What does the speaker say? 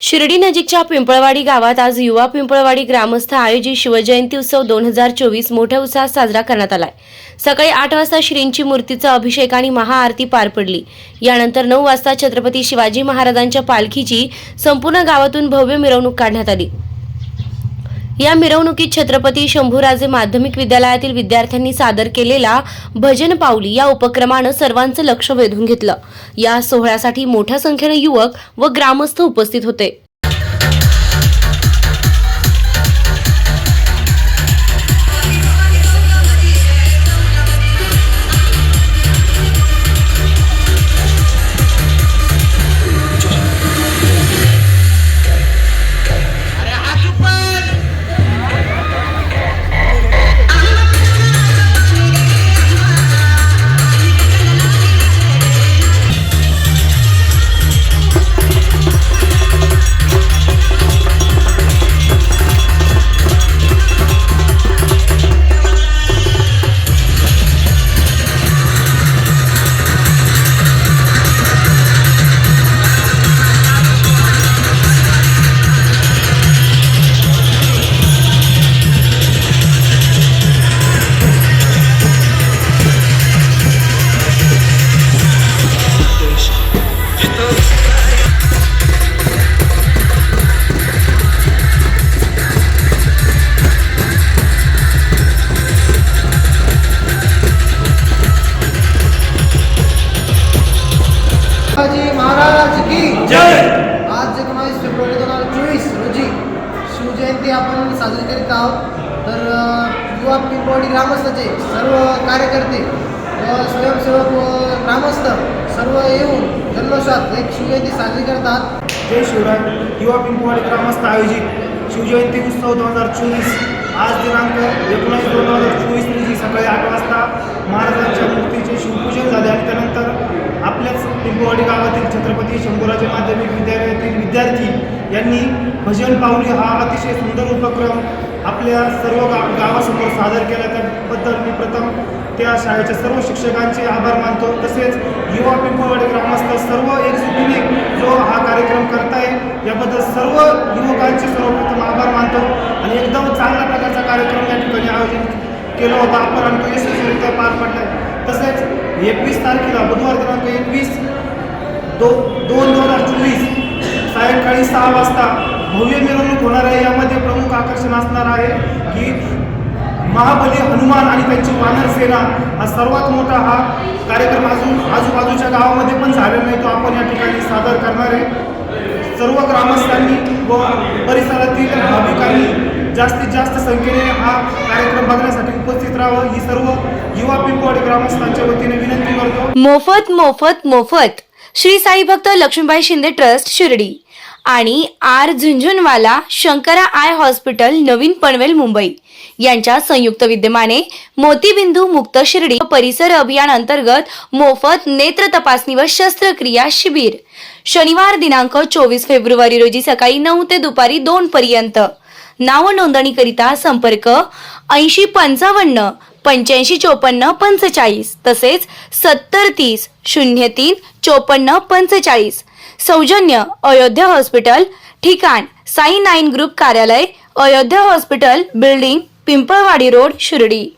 शिर्डी नजीकच्या पिंपळवाडी गावात आज युवा पिंपळवाडी ग्रामस्थ आयोजित शिवजयंती उत्सव दोन हजार चोवीस मोठ्या उत्साहात साजरा करण्यात आलाय. सकाळी आठ वाजता श्रींची मूर्तीचा अभिषेक आणि महाआरती पार पडली. यानंतर नऊ वाजता छत्रपती शिवाजी महाराजांच्या पालखीची संपूर्ण गावातून भव्य मिरवणूक काढण्यात आली. या मिरवणुकीत छत्रपती शंभूराजे माध्यमिक विद्यालयातील विद्यार्थ्यांनी सादर केलेला भजन पावली या उपक्रमानं सर्वांचं लक्ष वेधून घेतलं. या सोहळ्यासाठी मोठ्या संख्येनं युवक व ग्रामस्थ उपस्थित होते. महाराज की जय! आज एकोणावीस फेब्रुवारी दोन हजार चोवीस रोजी शिवजयंती आपण साजरी करीत आहोत. तर युवा पिंपवाडी ग्रामस्थाचे सर्व कार्यकर्ते व स्वयंसेवक व ग्रामस्थ सर्व येऊन जल्लोषात एक शिवजयंती साजरी करतात. जय शिवराय. युवा पिंपवाडी ग्रामस्थ आयोजित शिवजयंती उत्सव दोन हजार चोवीस. आज दिनांक एकोणीस दोन हजार चोवीस रोजी सकाळी आठ वाजता महाराजांच्या मूर्तीचे शिवपूजन झाले आणि त्यानंतर पिंपवाडी गावातील छत्रपती शंभूराजे माध्यमिक विद्यालयातील विद्यार्थी यांनी भजन पावली हा अतिशय सुंदर उपक्रम आपल्या सर्व गा गावासमोर सादर केला. त्याबद्दल मी प्रथम त्या शाळेच्या सर्व शिक्षकांचे आभार मानतो. तसेच युवा पिंपळवाडी ग्रामस्थ सर्व एकजुटीने जो हा कार्यक्रम करताय याबद्दल सर्व युवकांचे सर्वप्रथम आभार मानतो. आणि एकदम चांगल्या प्रकारचा कार्यक्रम या ठिकाणी आयोजित केला होता. आपण आणि तो यशस्वीरित्या पार पडलाय. तसेच एकवीस तारखेला बुधवार दिनांक एकवीस दो दोन दोन हजार चोवीस सायंकाळी सहा वाजता भव्य मिरवणूक होणार आहे. यामध्ये प्रमुख आकर्षण असणार आहे की महाबली हनुमान आणि त्यांची वानर सेना हा सर्वात मोठा हा कार्यक्रम अजून आजूबाजूच्या गावामध्ये पण झालेला नाही. तो आपण या ठिकाणी सादर करणार आहे. सर्व ग्रामस्थांनी व परिसरातील भाविकांनी जास्तीत जास्त संख्येने हा कार्यक्रम बघण्यासाठी उपस्थित राहावं. ही सर्व युवा पिंपवाडी ग्रामस्थांच्या वतीने विनंती करतो. मोफत मोफत मोफत. श्री साई भक्त लक्ष्मीबाई शिंदे ट्रस्ट शिर्डी. आणि R Jhunjhunwala Shankara eye hospital नवीन पनवेल मुंबई. यांच्या संयुक्त विद्यमाने मोतीबिंदू मुक्त शिर्डी परिसर अभियान अंतर्गत मोफत नेत्र तपासणी व शस्त्रक्रिया शिबिर. शनिवार दिनांक चोवीस फेब्रुवारी रोजी सकाळी नऊ ते दुपारी दोन पर्यंत. नाव नोंदणीकरिता संपर्क ऐंशी पंचावन्न पंच्याऐंशी चोपन्न पंचेचाळीस. तसेच सत्तर तीस शून्य तीन चोपन्न पंचेचाळीस. सौजन्य अयोध्या हॉस्पिटल ठिकाण साई नाईन ग्रुप कार्यालय Ayodhya hospital building Pimpalwadi road Shirdi.